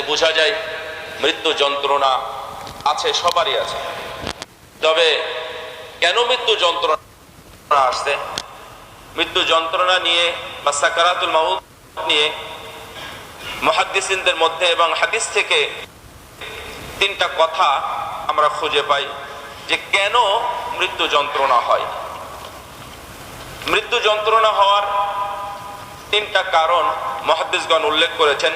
এতে বোঝা যায় মৃত্যু যন্ত্রণা আছে, সবারই আছে। তবে কেন মৃত্যু যন্ত্রণা আসছে? মৃত্যু যন্ত্রণা নিয়ে বা সাকারাতুল মাউত নিয়ে মহাদ্দিসিনদের মধ্যে এবং হাদিস থেকে তিনটা কথা আমরা খুঁজে পাই যে কেন মৃত্যু যন্ত্রণা হয়। মৃত্যু যন্ত্রণা হওয়ার তিনটা কারণ মহাদ্দিসগণ উল্লেখ করেছেন।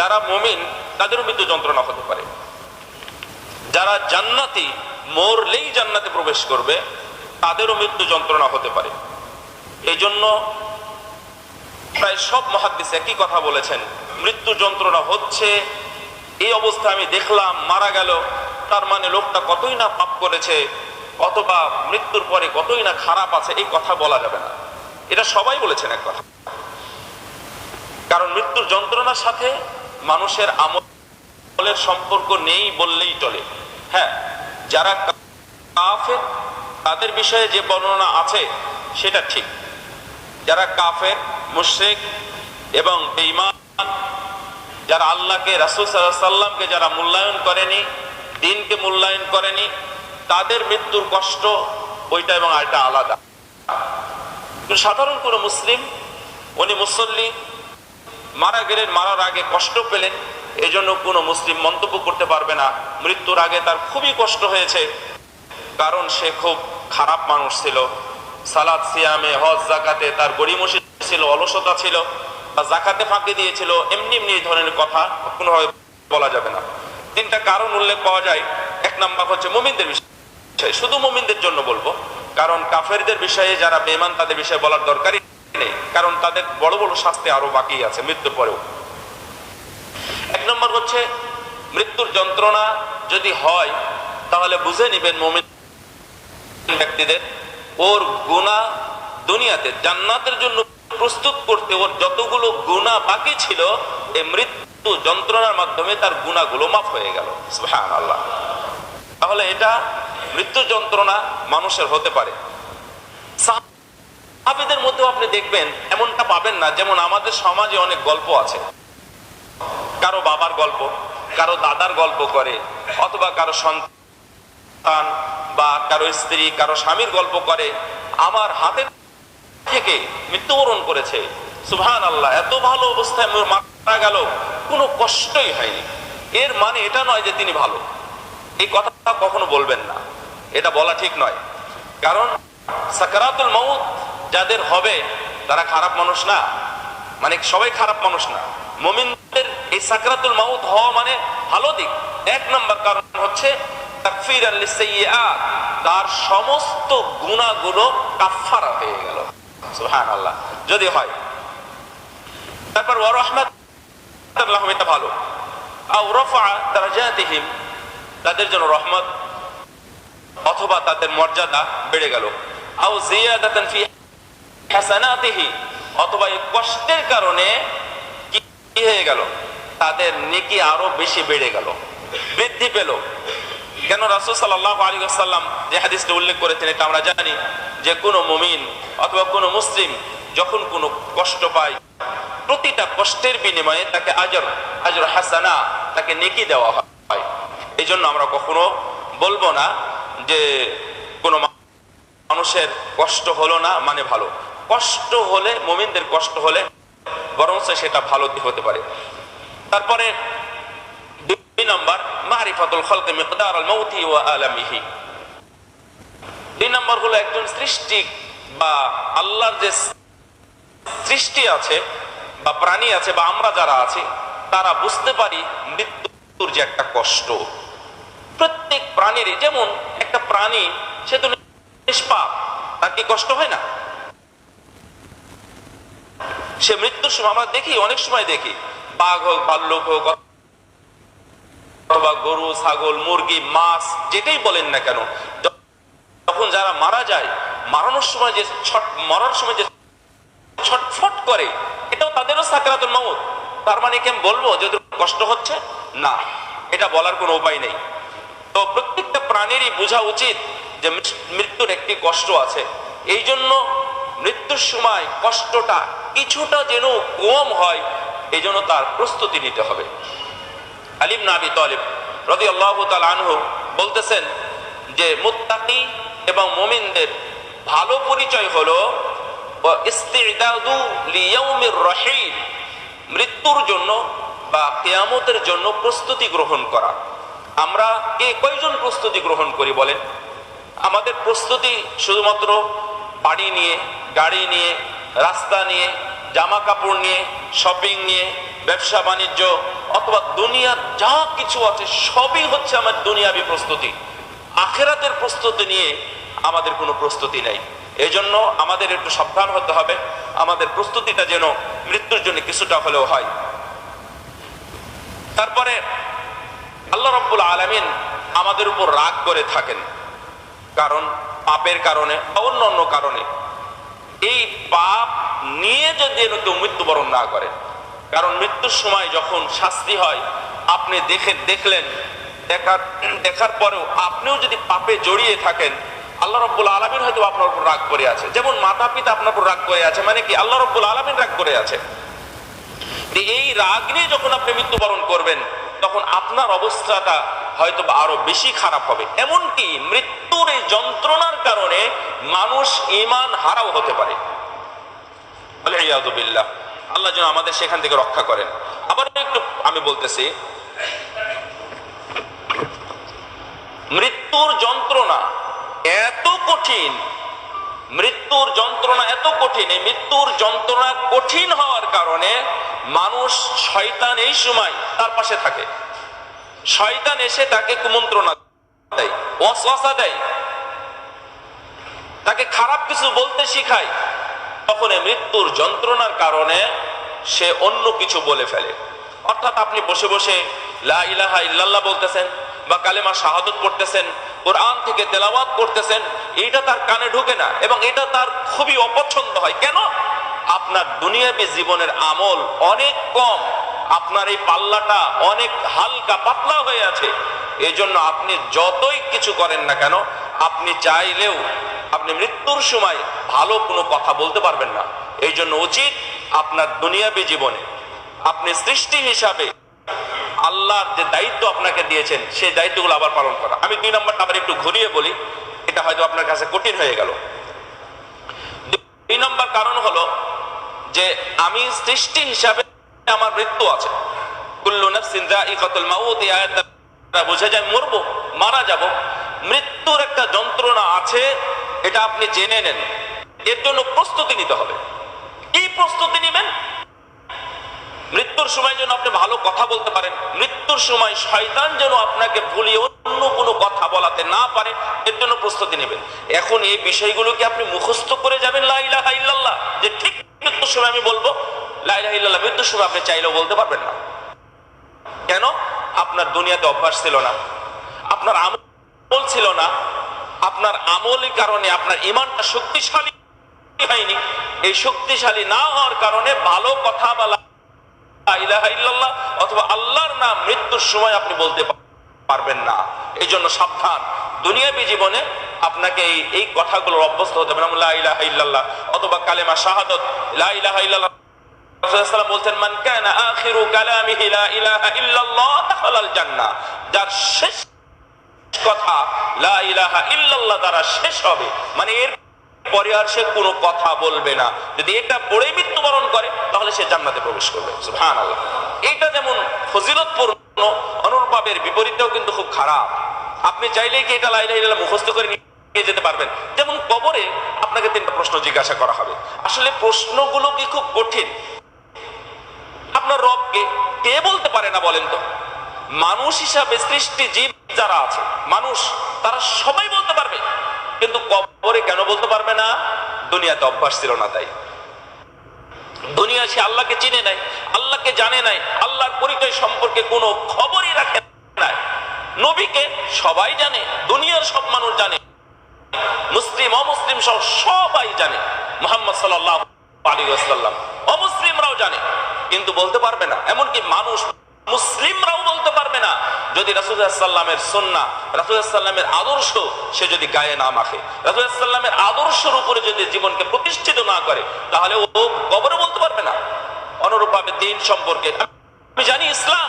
যারা মুমিন, তাদেরও মৃত্যু যন্ত্রণা হতে পারে। যারা জান্নাতি, মরলেই জান্নাতে প্রবেশ করবে, তাদেরও মৃত্যু যন্ত্রণা হতে পারে। এই জন্য প্রায় সব মহাদ্দিস একই কথা বলেছেন, মৃত্যু যন্ত্রণা হচ্ছে, এই অবস্থা আমি দেখলাম, মারা গেল, তার মানে লোকটা কতই না পাপ করেছে, অথবা মৃত্যুর পরে কতই না খারাপ আছে, এই কথা বলা যাবে না। এটা সবাই বলেছেন এক কথা। কারণ মৃত্যুর যন্ত্রণার সাথে মানুষের আমলের সম্পর্ক নেই বললেই চলে। হ্যাঁ যারা কাফের, তাদের বিষয়ে যে বর্ণনা আছে, সেটা ঠিক। যারা কাফের, মুশ্রিক এবং বেঈমান, যারা আল্লাহকে, রাসুল সাল্লাহ সাল্লামকে যারা মূল্যায়ন করেনি, দিনকে মূল্যায়ন করেনি, তাদের মৃত্যুর কষ্ট ওইটা এবং আরেকটা আলাদা। সাধারণ কোনো মুসলিম, উনি মুসল্লি মারা গেলেন, মারার আগে কষ্ট পেলেন এই জন্য কোনো মুসলিম মন্তব্য করতে পারবে না। মৃত্যুর আগে তার খুবই কষ্ট হয়েছে, কারণ সে খুব খারাপ মানুষ ছিল। সালাদ, সিয়ামে, হজ, জাকাতে তার গড়িমসি ছিল, অলসতা ছিল, বা জাকাতে ফাঁকি দিয়েছিল, এমনি এমনি এই ধরনের কথা কোনোভাবে বলা যাবে না। তিনটা কারণ উল্লেখ পাওয়া যায়। এক নাম্বার হচ্ছে মুমিনদের বিষয়। শুধু মুমিনদের জন্য বলব, কারণ কাফেরদের বিষয়ে যারা বেমান তাদের বিষয়ে বলার দরকারই কারণ তাদের বড় বড় শাস্তি আরও বাকি আছে, মৃত্যুর পরেও। এক নম্বর হচ্ছে, মৃত্যুর যন্ত্রণা যদি হয়, তাহলে বুঝে নিবেন মুমিন ব্যক্তিদের, ওর গুণা দুনিয়াতে, জান্নাতের জন্য প্রস্তুত করতে ওর যতগুলো গুণা বাকি ছিল, এই মৃত্যু যন্ত্রণার মাধ্যমে তার গুণাগুলো মাফ হয়ে গেল। আল্লাহ তাহলে এটা মৃত্যু যন্ত্রণা মানুষের হতে পারে। সাহাবিদের মধ্যেও আপনি দেখবেন, এমনটা পাবেন না, যেমন আমাদের সমাজে অনেক গল্প আছে। কারও বাবার গল্প, কারও দাদার গল্প করে, অথবা কারও সন্তান বা কারও স্ত্রী, কারও স্বামীর গল্প করে। আমার হাতের থেকে মৃত্যুবরণ করেছে। সুহান আল্লাহ এত ভালো অবস্থায় মারা গেল, কোনো কষ্টই হয়নি। এর মানে এটা নয় যে তিনি ভালো। এই কথাটা কখনো বলবেন না। এটা বলা ঠিক নয়। কারণ সাকারাতুল মৌত যাদের হবে, তারা খারাপ মানুষ না। মানে সবাই খারাপ মানুষ না। মমিনদের এই সাকরাতুল মাউত হওয়া মানে ভালো দিক। এক নম্বর কারণ হচ্ছে তার সমস্ত গুণাগুলো কাফারা হয়ে গেল। আল্লাহ যদি হয়, তারপর ও রহমত এটা ভালো। তাদের জন্য রহমত অথবা তাদের মর্যাদা বেড়ে গেল। আও জিয়াদাতান ফি হাসানাতিহি, অথবা এই কষ্টের কারণে কি হয়ে গেল? তাদের নেকি আরও বেশি বেড়ে গেল, বৃদ্ধি পেল। কেন রাসুল সাল্লাহ আলী আসাল্লাম যে হাদিসটা উল্লেখ করেছেন, এটা আমরা জানি যে কোনো মুমিন অথবা কোনো মুসলিম যখন কোনো কষ্ট পায়, প্রতিটা কষ্টের বিনিময়ে তাকে আজর আজর হাসানা, তাকে নেকি দেওয়া হয়। এই জন্য আমরা কখনো বলব না যে কোনো মানুষের কষ্ট হলো না মানে ভালো। কষ্ট হলে, মোমিনদের কষ্ট হলে বরং সেটা ভালো হতে পারে। তারপরে দুই নম্বর, মারিফাতুল খলকে মিকদার আল মৌতি ও আলামিহি। দুই নম্বর হলো একজন সৃষ্টি বা আল্লাহর যে সৃষ্টি আছে বা প্রাণী আছে বা আমরা যারা আছি, তারা বুঝতে পারি মৃত্যুর যে একটা কষ্ট। প্রত্যেক প্রাণীরই, যেমন একটা প্রাণী, সে তো নিষ্পাপ, তার কি কষ্ট হয় না? সে মৃত্যুর সময় আমরা দেখি, অনেক সময় দেখি। বাঘ হোক ভাল্লুক হোক, অথবা গরু, ছাগল, মুরগি, মাছ, যেটাই বলেন না কেন তখন যারা মারা যায়, মারানোর সময় যে ছট, মরার সময় যে ছটফট করে, এটাও তাদেরও সাকরাতুল মাউত। তার মানে কি আমি বলব যে কষ্ট হচ্ছে, না, এটা বলার কোনো উপায় নেই। তো প্রত্যেকটা প্রাণীরই বোঝা উচিত যে মৃত্যুর একটি কষ্ট আছে। এই জন্য মৃত্যুর সময় কষ্টটা কিছুটা যেন কম হয় এই জন্য তার প্রস্তুতি নিতে হবে। আলিম নাবি তলিব রদি আল্লাহ আনহু বলতেছেন যে, মুত্তাকি এবং মোমিনদের ভালো পরিচয় হলো মৃত্যুর জন্য বা কেয়ামতের জন্য প্রস্তুতি গ্রহণ করা। আমরা কে কয়জন প্রস্তুতি গ্রহণ করি বলেন? আমাদের প্রস্তুতি শুধুমাত্র বাড়ি নিয়ে, গাড়ি নিয়ে রাস্তা নিয়ে জামা কাপড় নিয়ে শপিং নিয়ে, ব্যবসা বাণিজ্য, অথবা দুনিয়ার যা কিছু আছে, সবই হচ্ছে আমার দুনিয়াবি প্রস্তুতি। আখেরাতের প্রস্তুতি নিয়ে আমাদের কোনো প্রস্তুতি নেই। এই জন্য আমাদের একটু সাবধান হতে হবে। আমাদের প্রস্তুতিটা যেন মৃত্যুর জন্য কিছুটা হলেও হয়। তারপরে আল্লাহ রব্বুল আলমিন আমাদের উপর রাগ করে থাকেন। কারণ পাপের কারণে বা অন্য অন্য কারণে। এই পাপ নিয়ে যদি কেউ মৃত্যুবরণ না করে কারণ মৃত্যুর সময় যখন শাস্তি হয়, আপনি দেখে, দেখলেন, দেখার দেখার পরেও আপনিও যদি পাপে জড়িয়ে থাকেন, আল্লাহ রব্বুল আলমিন হয়তো আপনার উপর রাগ করে আছে। যেমন মাতা পিতা আপনার উপর রাগ করে আছে মানে কি? আল্লাহ রব্বুল আলমিন রাগ করে আছে। এই রাগ নিয়ে যখন আপনি মৃত্যুবরণ করবেন তখন আপনার অবস্থাটা হয়তো আরও বেশি খারাপ হবে। এমনকি মৃত্যুর এই যন্ত্রণার কারণে মানুষ ইমান হারাও হতে পারে। আল্লাহ যেন আমাদের সেখান থেকে রক্ষা করেন। আবার একটু আমি বলতেছি, মৃত্যুর যন্ত্রণা এত কঠিন, মৃত্যুর যন্ত্রণা এত কঠিন, এই মৃত্যুর যন্ত্রণা কঠিন হওয়ার কারণে মানুষ শয়তান এই সময় তার পাশে থাকে। শয়তান এসে তাকে কুমন্ত্রণা দেয়, ওয়াসওয়াসা দেয়। তাকে খারাপ কিছু বলতে শিখায়। তখন মৃত্যুর যন্ত্রণার কারণে সে অন্য কিছু বলে ফেলে। অর্থাৎ আপনি বসে বসে লা ইলাহা ইল্লাল্লাহ বলতেছেন বা কালেমা শাহাদত করতেছেন কোরআন থেকে তেলাওয়াত করতেছেন এটা তার কানে ঢুকে না এবং এটা তার খুবই অপছন্দ হয়। কেন? আপনার দুনিয়াবী জীবনের আমল অনেক কম, আপনার এই পাল্লাটা অনেক হালকা পাতলা হয়ে আছে। এই জন্য আপনি যতই কিছু করেন না কেন, আপনি চাইলেও আপনি মৃত্যুর সময় ভালো কোনো কথা বলতে পারবেন না। এই জন্য উচিত আপনার দুনিয়াবী জীবনে আপনি সৃষ্টি হিসাবে আল্লাহর যে দায়িত্ব আপনাকে দিয়েছেন, সেই দায়িত্বগুলো আবার পালন করা। আমি দুই নম্বরটা আবার একটু ঘুরিয়ে বলি, এটা হয়তো আপনার কাছে কঠিন হয়ে গেল। দুই নম্বর কারণ হলো যে আমি সৃষ্টি হিসাবে আমার মৃত্যু আছে। বোঝা যায় মারা যাব। মৃত্যুর একটা যন্ত্রণা আছে, এটা আপনি জেনে নেন। এর জন্য প্রস্তুতি নিতে হবে। কি প্রস্তুতি নেবেন? মৃত্যুর সময় যেন আপনি ভালো কথা বলতে পারেন। মৃত্যুর সময় শয়তান যেন আপনাকে ভুলিয়ে অন্য কোনো কথা বলাতে না পারে, এর জন্য প্রস্তুতি নেবেন। এখন এই বিষয়গুলো কি আপনি মুখস্থ করে যাবেন লাইলা যে ঠিক সময় আমি বলব ইল্লাল্লাহ, মৃত্যুর সময় আপনি চাইলেও বলতে পারবেন না। কেন? আপনার দুনিয়াতে অভ্যাস ছিল না। আপনার আমল ছিল না। আপনার আমলের কারণে আপনার ইমানটা শক্তিশালী হয়নি। এই শক্তিশালী না হওয়ার কারণে ভালো কথা বলা অথবা আল্লাহর নাম মৃত্যুর সময় আপনি বলতে পারবেন না। এই জন্য সাবধান। দুনিয়াবী জীবনে আপনাকে এই এই কথাগুলোর অভ্যস্ত হতে হবে। অথবা কালেমা শাহাদত। মান মৃত্যুবরণ করে, তাহলে সে জান্নাতে প্রবেশ করবে। এটা যেমন ফজিলতপূর্ণ অনুরূপের বিপরীতেও কিন্তু খুব খারাপ। আপনি চাইলেই কি এটা লাইলা মুখস্থ করে নিয়ে যেতে পারবেন। যেমন কবরে আপনাকে তিনটা প্রশ্ন জিজ্ঞাসা করা হবে। আসলে প্রশ্নগুলো কি খুব কঠিন? আপনার রবকে কে বলতে পারে না বলেন তো? মানুষ হিসাবে সৃষ্টি জীব যারা আছে, মানুষ, তারা সবাই বলতে পারবে। কিন্তু কবরে কেন বলতে পারবে না? দুনিয়াতে অভ্যাস ছিল না তাই। দুনিয়া সে আল্লাহকে চিনে নাই, আল্লাহকে জানে নাই, আল্লাহর পরিচয় সম্পর্কে কোনো খবরই রাখে নাই। নবীকে সবাই জানে, দুনিয়ার সব মানুষ জানে। মুসলিম অমুসলিম সহ সবাই জানে। মোহাম্মদ সাল্লাহ আলী আসাল্লাম অমুসলিমরাও জানে, কিন্তু বলতে পারবে না। এমনকি মানুষ মুসলিমরাও বলতে পারবে না। যদি রাসুদাল্লামের সন্না রাসুদাল্লামের আদর্শ সে যদি গায়ে না মাখে রাসুদাল্লামের আদর্শের উপরে যদি জীবনকে প্রতিষ্ঠিত না করে, তাহলে ও কবরে বলতে পারবে না। অনুরূপভাবে দিন সম্পর্কে আমি জানি ইসলাম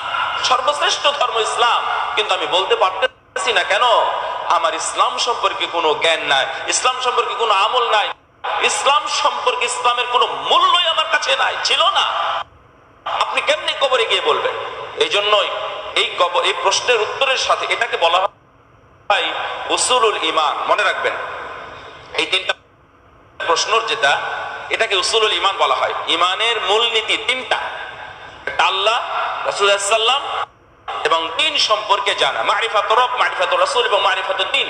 সর্বশ্রেষ্ঠ ধর্ম ইসলাম, কিন্তু আমি বলতে পারতেছি না কেন? আমার ইসলাম সম্পর্কে কোনো জ্ঞান নাই, ইসলাম সম্পর্কে কোনো আমল নাই, ইসলাম সম্পর্কে ইসলামের কোনো মূল্যই আমার কাছে নাই, ছিল না। আপনি কেমনি কবরে গিয়ে বলবেন? এই জন্যই এই কবর এই প্রশ্নের উত্তরের সাথে এটাকে বলা হয় উসুলুল ইমান মনে রাখবেন, এই তিনটা প্রশ্নর যেটা, এটাকে উসুলুল ইমান বলা হয়। ইমানের মূলনীতি তিনটা। আল্লাহ রাসুল্লাহাম এবং দিন সম্পর্কে জানা। মারিফাত রব, মারিফাত রাসুল এবং মারিফাত দিন।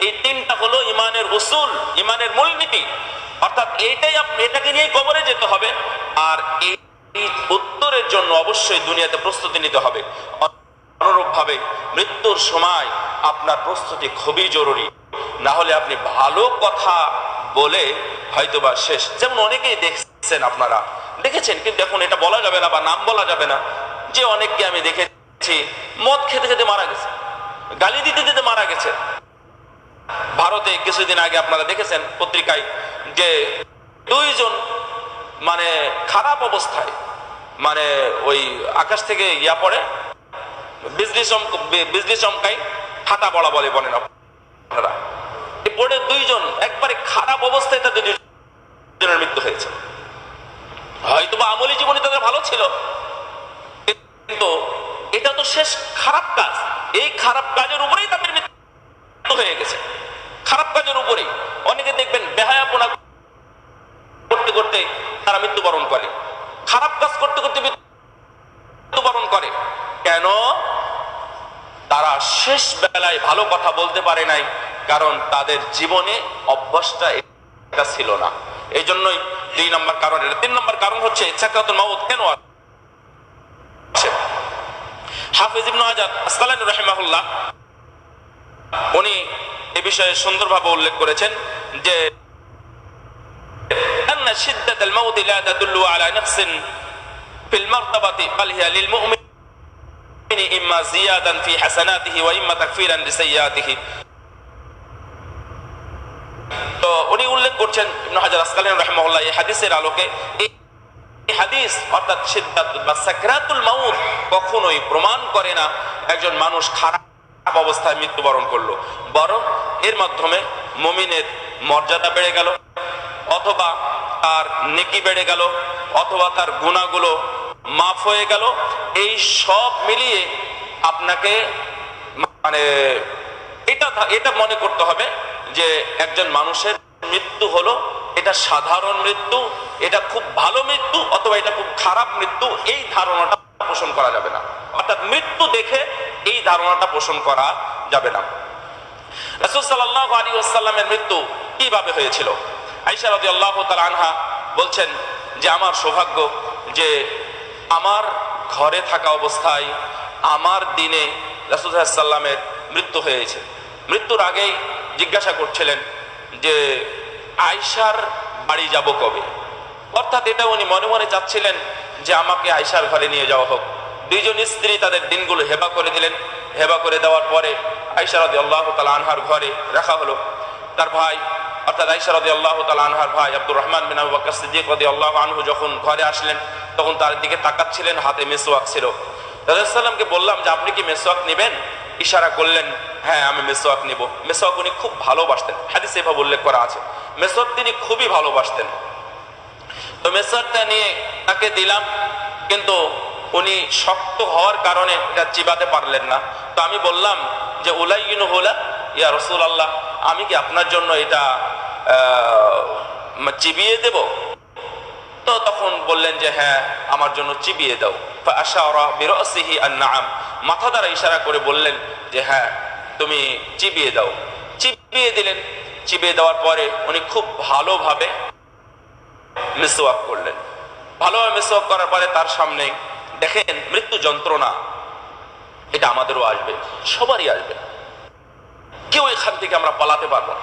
এই তিনটা হলো ইমানের উসুল, ইমানের মূলনীতি। অর্থাৎ এইটাই এটাকে নিয়ে কবরে যেতে হবে। আর এই উত্তরের জন্য অবশ্যই দুনিয়াতে প্রস্তুতি নিতে হবে। অনুরূপভাবে মৃত্যুর সময় আপনার প্রস্তুতি খুবই জরুরি। না হলে আপনি ভালো কথা বলে হয়তোবা শেষ। যেমন অনেকেই দেখছেন আপনারা। দেখেছেন, কিন্তু এখন এটা বলা যাবে না বা নাম বলা যাবে না। যে অনেককে আমি দেখেছি মদ খেতে খেতে মারা গেছে, গালি দিতে দিতে মারা গেছে। ভারতে কিছুদিন আগে আপনারা দেখেছেন পত্রিকায় যে দুইজন মানে খারাপ অবস্থায় মানে ওই আকাশ থেকে ইয়া পড়ে, বিজলি চমক বিজলি চমকাই হাতা বলা বলে বলেন আপনারা। পড়ে দুইজন একবারে খারাপ অবস্থায় তাদের দুজনের মৃত্যু হয়েছে। হয়তো বা আমলি জীবনে তাদের ভালো ছিল, কিন্তু এটা তো শেষ খারাপ কাজ। এই খারাপ কাজের উপরেই তাদের মৃত্যু হয়ে গেছে। খারাপ কাজের উপরেই। অনেকে দেখবেন বেহায়াপনা করতে করতে তারা মৃত্যুবরণ করে। খারাপ কাজ করতে করতে মৃত্যুবরণ করে। কেন? তারা শেষ বেলায় ভালো কথা বলতে পারে নাই, কারণ তাদের জীবনে অভ্যাসটা এটা ছিল না। এই জন্যই দুই নম্বর কারণ, এটা তিন নম্বর কারণ হচ্ছে ইচ্ছাকৃত মাউত কেন আসে হাফিজ ইবনু হাজার আসকালানি রাহিমাহুল্লাহ উনি এ বিষয়ে সুন্দরভাবে উল্লেখ করেছেন যে أن شدة الموت لا تدل على نقص في المرتبة بل هي للمؤمن إما زيادا في حسناته وإما تكفيرا لسيئاته তো উনি উল্লেখ করছেন ইবনে হাজার আসকালানি রাহিমাহুল্লাহ এই হাদিসের আলোকে এই হাদিস, অর্থাৎ সিদ্ধাত বা সাকরাতুল মাউত, কখনোই প্রমাণ করে না একজন মানুষ খারাপ অবস্থায় মৃত্যুবরণ করল। বরং এর মাধ্যমে মমিনের মর্যাদা বেড়ে গেল, অথবা তার নেকি বেড়ে গেল, অথবা তার গুণাগুলো মাফ হয়ে গেল। এই সব মিলিয়ে আপনাকে মানে এটা এটা মনে করতে হবে যে একজন মানুষের মৃত্যু হলো এটা সাধারণ মৃত্যু, এটা খুব ভালো মৃত্যু অথবা এটা খুব খারাপ মৃত্যু, এই ধারণাটা পোষণ করা যাবে না। অর্থাৎ মৃত্যু দেখে এই ধারণাটা পোষণ করা যাবে না। রাসূল সাল্লাল্লাহু আলাইহি ওয়াসাল্লামের মৃত্যু কীভাবে হয়েছিল? আয়েশা রাদিয়াল্লাহু তাআলা আনহা বলছেন যে, আমার সৌভাগ্য যে আমার ঘরে থাকা অবস্থায় আমার দিনে রাসূল সাল্লামের মৃত্যু হয়েছে। মৃত্যুর আগেই জিজ্ঞাসা করছিলেন যে আয়সার বাড়ি যাব কবে? অর্থাৎ এটা উনি মনে মনে চাচ্ছিলেন যে আমাকে আয়সার ঘরে নিয়ে যাওয়া হোক। দুইজন স্ত্রী তাদের দিনগুলো হেবা করে দিলেন। হেবা করে দেওয়ার পরে আয়সা রদি আল্লাহ তালা আনহার ঘরে রাখা হলো। তার ভাই, অর্থাৎ আয়সা রদি আল্লাহ তালা আনহার ভাই আব্দুর রহমান বিন আবু বকর সিদ্দিক রদি আল্লাহ আনহু যখন ঘরে আসলেন, তখন তার দিকে তাকাচ্ছিলেন, হাতে মেসোয়াক ছিল। রাজাল্লামকে বললাম যে, আপনি কি মেসোয়াক নেবেন? ইশারা করলেন হ্যাঁ আমি মেসোয়াক নিব। মেসোয়াক উনি খুব ভালোবাসতেন। হাদিস এভাবে উল্লেখ করা আছে। মেসোয়াক তিনি খুবই ভালোবাসতেন। তো মেসোয়াকটা নিয়ে তাকে দিলাম, কিন্তু উনি শক্ত হওয়ার কারণে এটা চিবাতে পারলেন না। তো আমি বললাম যে উলাইনু হলা, ইয়া রসুল আল্লাহ আমি কি আপনার জন্য এটা চিবিয়ে দেব? তো তখন বললেন যে হ্যাঁ আমার জন্য চিবিয়ে দাও। আশা ওরা বিরসিহি আর নাম মাথা দ্বারা ইশারা করে বললেন যে হ্যাঁ তুমি চিবিয়ে দাও। চিবিয়ে দিলেন। চিবিয়ে দেওয়ার পরে উনি খুব ভালোভাবে মিসওয়াক করলেন। ভালোভাবে মিসওয়াক করার পরে তার সামনে দেখেন মৃত্যু যন্ত্রণা। এটা আমাদেরও আসবে, সবারই আসবে। কেউ এখান থেকে আমরা পালাতে পারব না।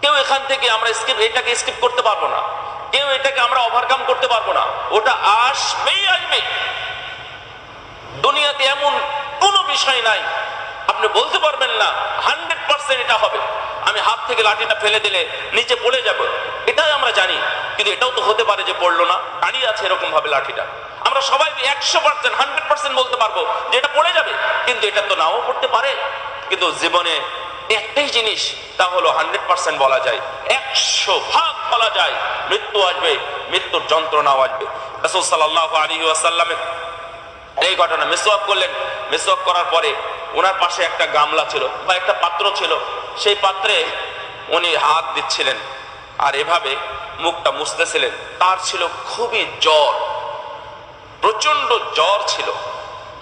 কেউ এখান থেকে আমরা স্কিপ এটাকে স্কিপ করতে পারব না। কেউ এটাকে আমরা ওভারকাম করতে পারব না। ওটা আসবেই আসবে দুনিয়াতে এমন কোনো বিষয় নাই আপনি বলতে পারবেন না, হান্ড্রেড পার্সেন্ট এটা হবে। আমি হাত থেকে লাঠিটা ফেলে দিলে নিচে পড়ে যাব। এটাই আমরা জানি, কিন্তু এটাও তো হতে পারে যে পড়ল না, দাঁড়িয়ে আছে এরকম ভাবে লাঠিটা। আমরা সবাই একশো পার্সেন্ট, হান্ড্রেড পার্সেন্ট বলতে পারব যে এটা পড়ে যাবে, কিন্তু এটা তো নাও পড়তে পারে। কিন্তু জীবনে একটাই জিনিস, তা হলো হান্ড্রেড পার্সেন্ট বলা যায়, একশো ভাগ বলা যায়, মৃত্যু আসবে, মৃত্যুর যন্ত্রণাও আসবে। রসুল সাল্লাহ আলী আসাল্লামের এই ঘটনা মিসওয়াক করলেন। মিসওয়াক করার পরে ওনার পাশে একটা গামলা ছিল বা একটা পাত্র ছিল। সেই পাত্রে উনি হাত দিচ্ছিলেন আর এভাবে মুখটা মুছতেছিলেন। তার ছিল খুবই জ্বর প্রচণ্ড জ্বর ছিল।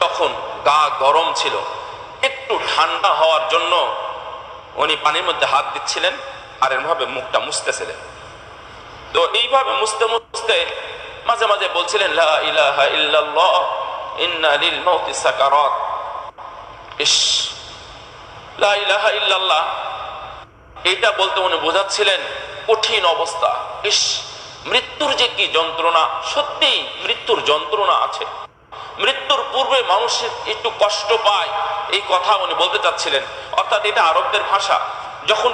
তখন গা গরম ছিল। একটু ঠান্ডা হওয়ার জন্য উনি পানির মধ্যে হাত দিচ্ছিলেন আর এভাবে মুখটা মুছতেছিলেন। তো এইভাবে মুছতে মুছতে মাঝে মাঝে বলছিলেন ইল্লাল্লাহ, ইন্না লিল মাউতি সাকারাত। এটা বলতে উনি বোঝাচ্ছিলেন কঠিন অবস্থা। ইস, মৃত্যুর যে কি যন্ত্রণা সত্যি মৃত্যুর যন্ত্রণা আছে। মৃত্যুর পূর্বে মানুষের একটু কষ্ট পায়, এই কথা উনি বলতে চাচ্ছিলেন। অর্থাৎ এটা আরবদের ভাষা। যখন